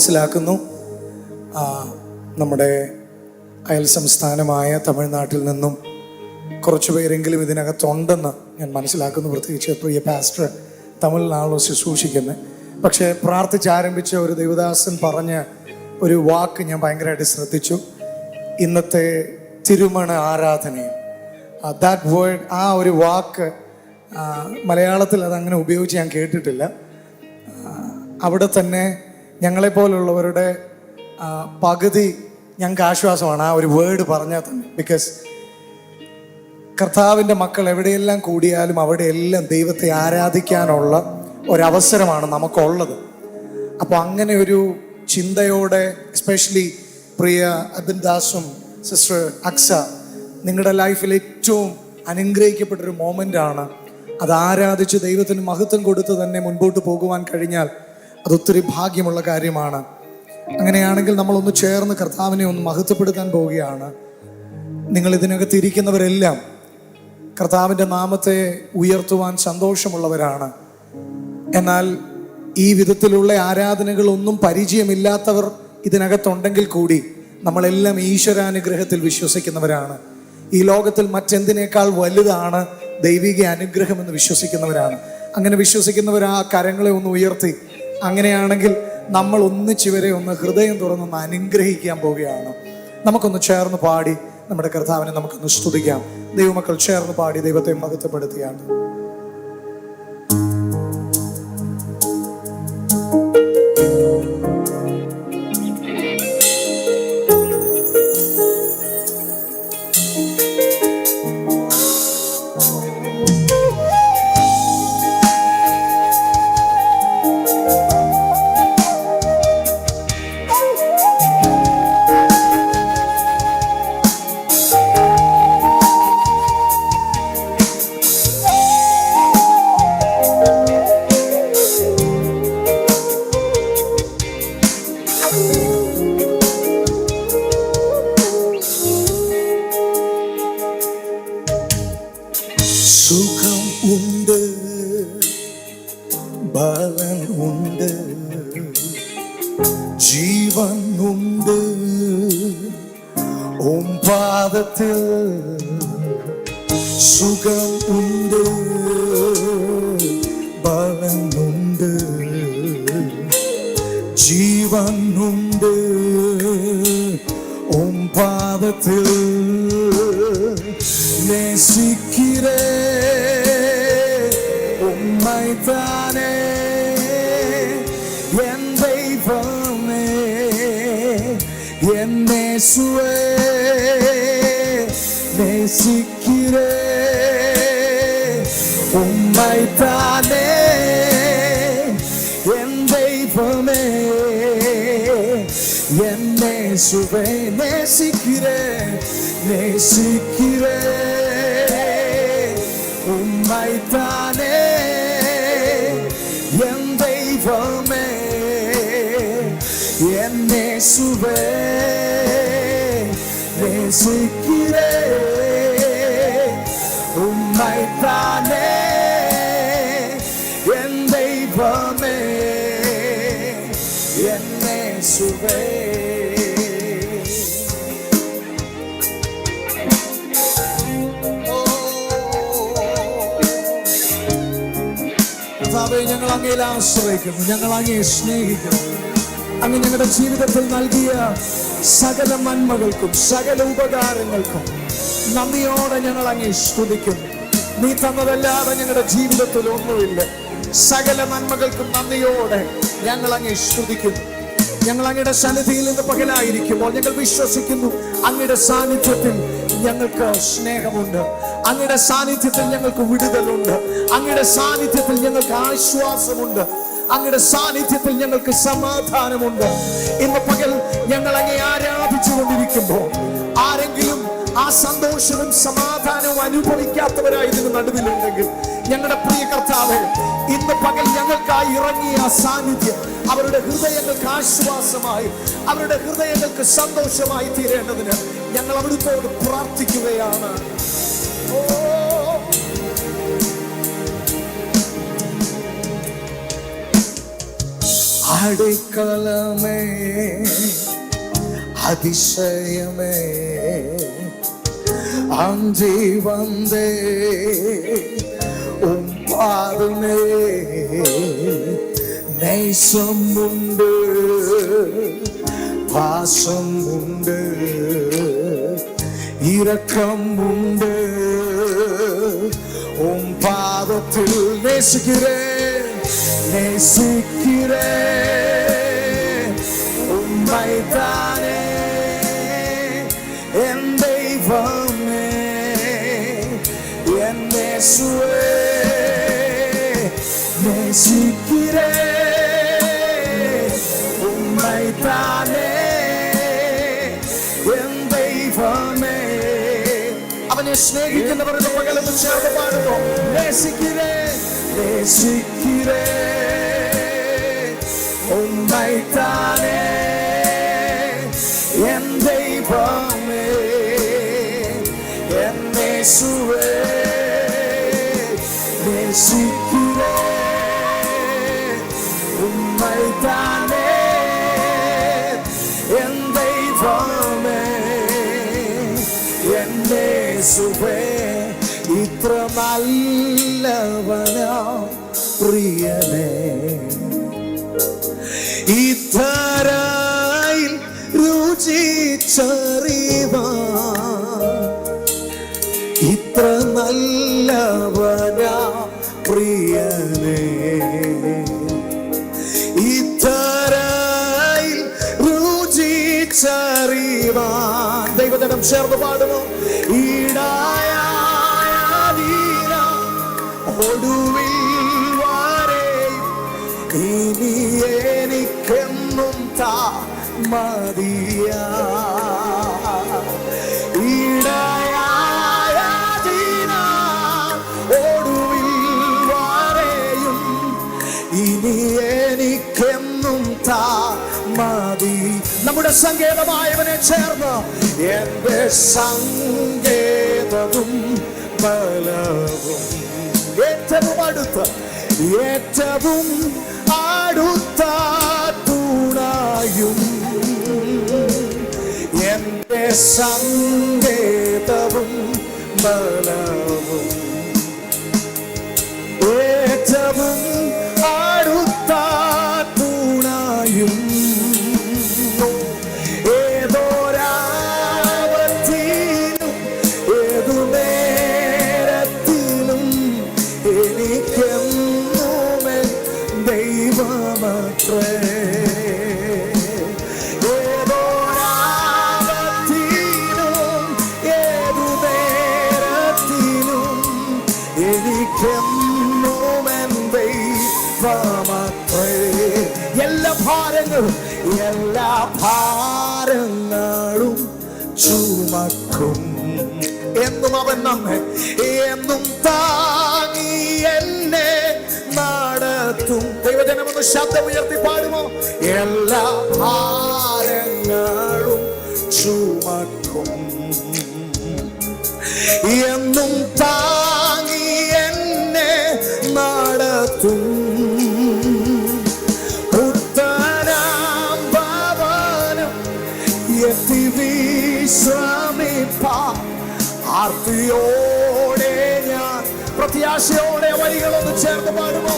മനസ്സിലാക്കുന്നു. നമ്മുടെ അയൽ സംസ്ഥാനമായ തമിഴ്നാട്ടിൽ നിന്നും കുറച്ചു പേരെങ്കിലും ഇതിനകത്തുണ്ടെന്ന് ഞാൻ മനസ്സിലാക്കുന്നു. പ്രത്യേകിച്ച് പ്രിയ പാസ്റ്റർ തമിഴിലാണല്ലോ ശുശ്രൂഷിക്കുന്നത് പക്ഷേ പ്രാർത്ഥിച്ചാരംഭിച്ച ഒരു ദേവദാസൻ പറഞ്ഞ ഒരു വാക്ക് ഞാൻ ഭയങ്കരമായിട്ട് ശ്രദ്ധിച്ചു. ഇന്നത്തെ തിരുമണ ആരാധനയും. ദാറ്റ് വേർഡ് ആ ഒരു വാക്ക് മലയാളത്തിൽ അതങ്ങനെ ഉപയോഗിച്ച് ഞാൻ കേട്ടിട്ടില്ല. അവിടെ തന്നെ ഞങ്ങളെപ്പോലുള്ളവരുടെ പകുതി ഞങ്ങൾക്ക് ആശ്വാസമാണ് ആ ഒരു വേർഡ് പറഞ്ഞാൽ തന്നെ. ബിക്കോസ് കർത്താവിന്റെ മക്കൾ എവിടെയെല്ലാം കൂടിയാലും അവിടെയെല്ലാം ദൈവത്തെ ആരാധിക്കാനുള്ള ഒരവസരമാണ് നമുക്കുള്ളത്. അപ്പോൾ അങ്ങനെ ഒരു ചിന്തയോടെ എസ്പെഷ്യലി പ്രിയ അബിൻ ദാസും സിസ്റ്റർ അക്സ നിങ്ങളുടെ ലൈഫിൽ ഏറ്റവും അനുഗ്രഹിക്കപ്പെട്ടൊരു മോമെന്റാണ് അത് ആരാധിച്ച് ദൈവത്തിന് മഹത്വം കൊടുത്ത് തന്നെ മുൻപോട്ട് പോകുവാൻ കഴിഞ്ഞാൽ അതൊത്തിരി ഭാഗ്യമുള്ള കാര്യമാണ്. അങ്ങനെയാണെങ്കിൽ നമ്മളൊന്ന് ചേർന്ന് കർത്താവിനെ ഒന്ന് മഹത്വപ്പെടുത്താൻ പോവുകയാണ്. നിങ്ങൾ ഇതിനകത്ത് ഇരിക്കുന്നവരെല്ലാം കർത്താവിന്റെ നാമത്തെ ഉയർത്തുവാൻ സന്തോഷമുള്ളവരാണ്. എന്നാൽ ഈ വിധത്തിലുള്ള ആരാധനകളൊന്നും പരിചയമില്ലാത്തവർ ഇതിനകത്തുണ്ടെങ്കിൽ കൂടി നമ്മളെല്ലാം ഈശ്വരാനുഗ്രഹത്തിൽ വിശ്വസിക്കുന്നവരാണ്. ഈ ലോകത്തിൽ മറ്റെന്തിനേക്കാൾ വലുതാണ് ദൈവിക അനുഗ്രഹം എന്ന് വിശ്വസിക്കുന്നവരാണ്. അങ്ങനെ വിശ്വസിക്കുന്നവർ ആ കരങ്ങളെ ഒന്ന് ഉയർത്തി അങ്ങനെയാണെങ്കിൽ നമ്മൾ ഒന്നിച്ചിവരെ ഒന്ന് ഹൃദയം തുറന്നൊന്ന് അനുഗ്രഹിക്കാൻ പോവുകയാണ്. നമുക്കൊന്ന് ചേർന്ന് പാടി നമ്മുടെ കർത്താവിനെ നമുക്കൊന്ന് സ്തുതിക്കാം. ദൈവമക്കൾ ചേർന്ന് പാടി ദൈവത്തെ മഹത്വപ്പെടുത്തിയാണ് ജീവൻ ഉണ്ട് ഓം പാദത്തിൽ സുഖം ഉണ്ട് ബലൻ ഉണ്ട് ജീവൻ ഉണ്ട് ഓം പാദത്തിൽ நேசிக்கிறே உம்மைத்தானே என் இயேசுவே நேசிக்கிறே. உம்மை தானே என் தெய்வமே. என் நேசுவே நேசிக்கிறே நேசிக்கிறே. உம்மை தானே என் தெய்வமே. என் நேசுவே. நேசிக்கிறேன் உம்மைத்தானே என் தெய்வமே என் நேசுவே കർത്താവേ ഞങ്ങൾ അങ്ങയിൽ ആശ്രയിക്കുന്നു ഞങ്ങൾ അങ്ങയെ സ്നേഹിക്കുന്നു അങ്ങ് ഞങ്ങളുടെ ജീവിതത്തിൽ നൽകിയ സകല നന്മകൾക്കും സകല ഉപകാരങ്ങൾക്കും നന്ദിയോടെ ഞങ്ങൾ അങ്ങേ സ്തുതിക്കുന്നു. നീ തന്നതല്ലാതെ ഞങ്ങളുടെ ജീവിതത്തിൽ ഒന്നുമില്ല. സകല നന്മകൾക്കും നന്ദിയോടെ ഞങ്ങൾ അങ്ങേ സ്തുതിക്കുന്നു. ഞങ്ങൾ അങ്ങയുടെ സന്നിധിയിൽ നിന്ന് പകലായിരിക്കുമ്പോൾ ഞങ്ങൾ വിശ്വസിക്കുന്നു അങ്ങയുടെ സാന്നിധ്യത്തിൽ ഞങ്ങൾക്ക് സ്നേഹമുണ്ട്. അങ്ങയുടെ സാന്നിധ്യത്തിൽ ഞങ്ങൾക്ക് വിടുതലുണ്ട്. അങ്ങയുടെ സാന്നിധ്യത്തിൽ ഞങ്ങൾക്ക് ആശ്വാസമുണ്ട്. അങ്ങയുടെ സാന്നിധ്യത്തിൽ ഞങ്ങൾക്ക് സമാധാനമുണ്ട്. ഇന്ന് പകൽ ഞങ്ങൾ അങ്ങേ ആരാധിച്ചു കൊണ്ടിരിക്കുമ്പോൾ ആരെങ്കിലും ആ സന്തോഷവും സമാധാനവും അനുഭവിക്കാത്തവരായി ഇതിന് നടുവിലുണ്ടെങ്കിൽ ഞങ്ങളുടെ പ്രിയ കർത്താവ് ഇന്ന് പകൽ ഞങ്ങൾക്കായി ഇറങ്ങിയ ആ സാന്നിധ്യം അവരുടെ ഹൃദയങ്ങൾക്ക് ആശ്വാസമായി അവരുടെ ഹൃദയങ്ങൾക്ക് സന്തോഷമായി തീരേണ്ടതിന് ഞങ്ങൾ അവിടുത്തോട് പ്രാർത്ഥിക്കുകയാണ്. ഓ அடைக்கலமே அதிசயமே அஞ்சி வந்தே உம் பாதமே நேசம் உண்டு பாசம் உண்டு இரக்கம் உண்டு. உம் பாதத்தில் நேசுகிறேன் நேசிக்கிறேன் நேசிக்கிறேன் உம்மைத்தானே என் தெய்வமே என் நேசுவே நேசிக்கிறேன் உம்மைத்தானே എൻ ദൈവമേ അവനെ സ്നേഹിക്കുന്നവരുടെ പകലൊന്നും ചേർന്ന് പാടുന്നു நேசிக்கிறேன் உண்மை தானே. என் தெய்வமே. என் நேசுவே நேசிக்கிறேன் உண்மை தானே. என் தெய்வமே. என் நேசுவே இத்திரமல்ல പ്രിയനേ. ഇത്തരായിൽ രുചിച്ചറിവാ ഇത്ര നല്ലവനാ പ്രിയനേ. ഇത്തരായി രുചിച്ചറിവാൻ ദൈവതടം ചേർന്ന് പാടുമോ? ഒടുവിൽ വാരേ. ഇനി എനിക്കെന്നും താ മതിയാ ഇനി എനിക്കെന്നും താ മതി നമ്മുടെ സങ്കേതമായവനെ ചേർന്ന് എന്റെ സങ്കേതവും ബലവും ഏറ്റവും അടുത്ത ഏറ്റവും അടുത്ത തൂണായും എന്റെ സങ്കേതവും ബലവും. ഏറ്റവും അടുത്ത ഭാരങ്ങളും എല്ലാ ഭാരങ്ങളും ചുമക്കും. എന്നും അവൻ നമ്മെ എന്നും താങ്ങി എന്നെ നടത്തും. ദൈവജനം ഒന്ന് ശബ്ദം ഉയർത്തി പാടുമോ? എല്ലാ ഭാരങ്ങളും ചുമക്കും. പ്രത്യാശയോടെ വരികളൊന്ന് ചേർന്ന് പാടുമോ?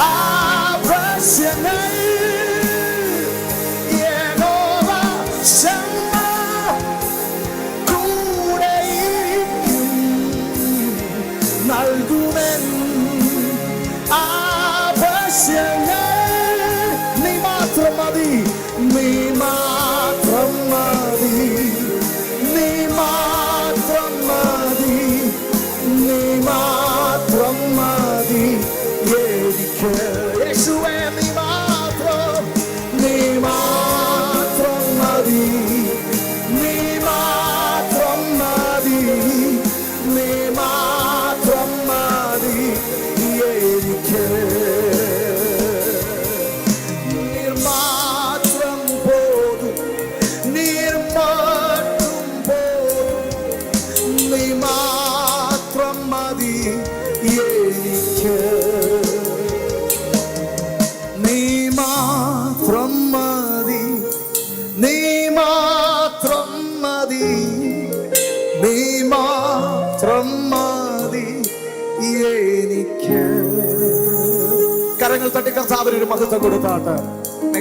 ah ആവശ്യങ്ങൾ നീ മാത്രം മതി നീ മാത്രം മതി നീ മാത്രം മതി നീ മാത്രം മതി എനിക്ക് യേശുവേ നീ മാത്രം നീ മാത്രം മതി മതി എനിക്ക് നീ മാത്രം മതി നീ മാത്രം മതി നീ മാത്രം മതി എനിക്ക് കരങ്ങൾ തട്ടി കർത്താവിനൊരു മഹത്വം കൊടുത്താട്ട്. മേ